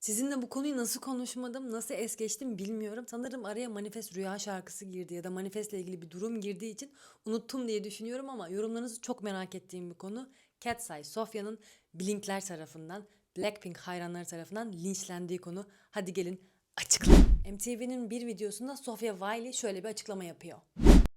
Sizinle bu konuyu nasıl konuşmadım, nasıl es geçtim bilmiyorum. Sanırım araya Manifest Rüya şarkısı girdi ya da Manifest'le ilgili bir durum girdiği için unuttum diye düşünüyorum ama yorumlarınızı çok merak ettiğim bir konu. Cat's Sofya'nın Blinkler tarafından, Blackpink hayranları tarafından linçlendiği konu. Hadi gelin açıklayalım. MTV'nin bir videosunda Sofia Wiley şöyle bir açıklama yapıyor.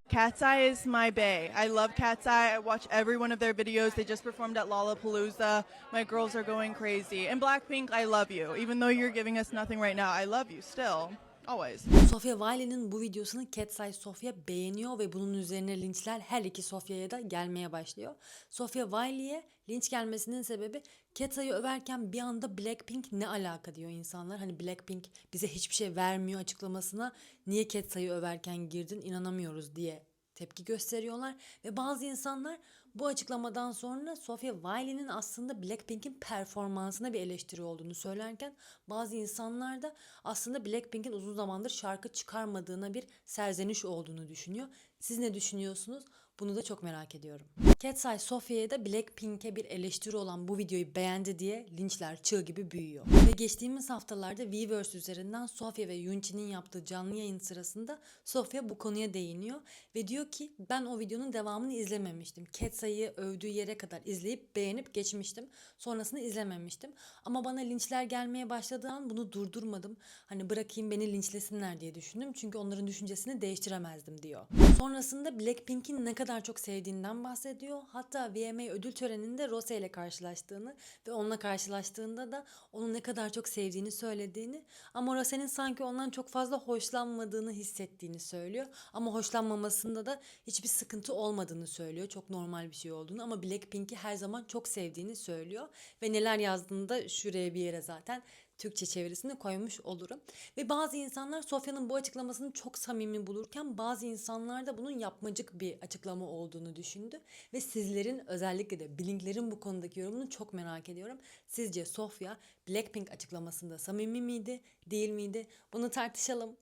Cat's Eye is my bay. I love Cat's Eye. I watch every one of their videos. They just performed at Lollapalooza. My girls are going crazy. And Blackpink, I love you. Even though you're giving us nothing right now, I love you still. Always. Sofia Wiley'nin bu videosunu Cat's Eye Sofia beğeniyor ve bunun üzerine linçler her iki Sofia'ya da gelmeye başlıyor. Sofia Wiley'e linç gelmesinin sebebi Cat's Eye'ı överken bir anda Blackpink ne alaka diyor insanlar. Hani Blackpink bize hiçbir şey vermiyor açıklamasına niye Cat's Eye'ı överken girdin inanamıyoruz diye tepki gösteriyorlar ve bazı insanlar bu açıklamadan sonra Sofia Wiley'nin aslında Blackpink'in performansına bir eleştiri olduğunu söylerken bazı insanlar da aslında Blackpink'in uzun zamandır şarkı çıkarmadığına bir serzeniş olduğunu düşünüyor. Siz ne düşünüyorsunuz? Bunu da çok merak ediyorum. Cat's Eye Sofia'ya da Blackpink'e bir eleştiri olan bu videoyu beğendi diye linçler çığ gibi büyüyor. Ve geçtiğimiz haftalarda Weverse üzerinden Sofia ve Yunchi'nin yaptığı canlı yayın sırasında Sofia bu konuya değiniyor ve diyor ki ben o videonun devamını izlememiştim. Cat's Eye'yi övdüğü yere kadar izleyip beğenip geçmiştim. Sonrasını izlememiştim. Ama bana linçler gelmeye başladığı an bunu durdurmadım. Hani bırakayım beni linçlesinler diye düşündüm. Çünkü onların düşüncesini değiştiremezdim diyor. Sonrasında Blackpink'in ne kadar çok sevdiğinden bahsediyor. Hatta VMA ödül töreninde Rose ile karşılaştığını ve onunla karşılaştığında da onu ne kadar çok sevdiğini söylediğini ama Rose'nin sanki ondan çok fazla hoşlanmadığını hissettiğini söylüyor. Ama hoşlanmamasında da hiçbir sıkıntı olmadığını söylüyor. Çok normal bir şey olduğunu ama Blackpink'i her zaman çok sevdiğini söylüyor. Ve neler yazdığını da şuraya bir yere zaten Türkçe çevirisini koymuş olurum. Ve bazı insanlar Sofya'nın bu açıklamasını çok samimi bulurken bazı insanlar da bunun yapmacık bir açıklama olduğunu düşündü. Ve sizlerin özellikle de Blink'lerin bu konudaki yorumunu çok merak ediyorum. Sizce Sofya Blackpink açıklamasında samimi miydi, değil miydi? Bunu tartışalım.